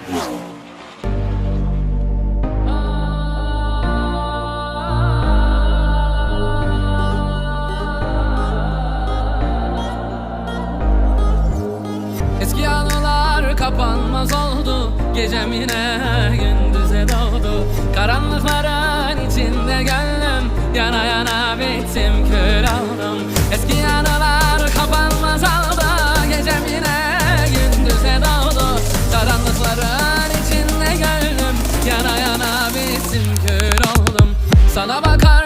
Eski anılar kapanmaz oldu Gecem yine gündüze doğdu. Karanlıkların içinde gönlüm Yana yana bittim kör oldum. Eski anılar Sana bakarken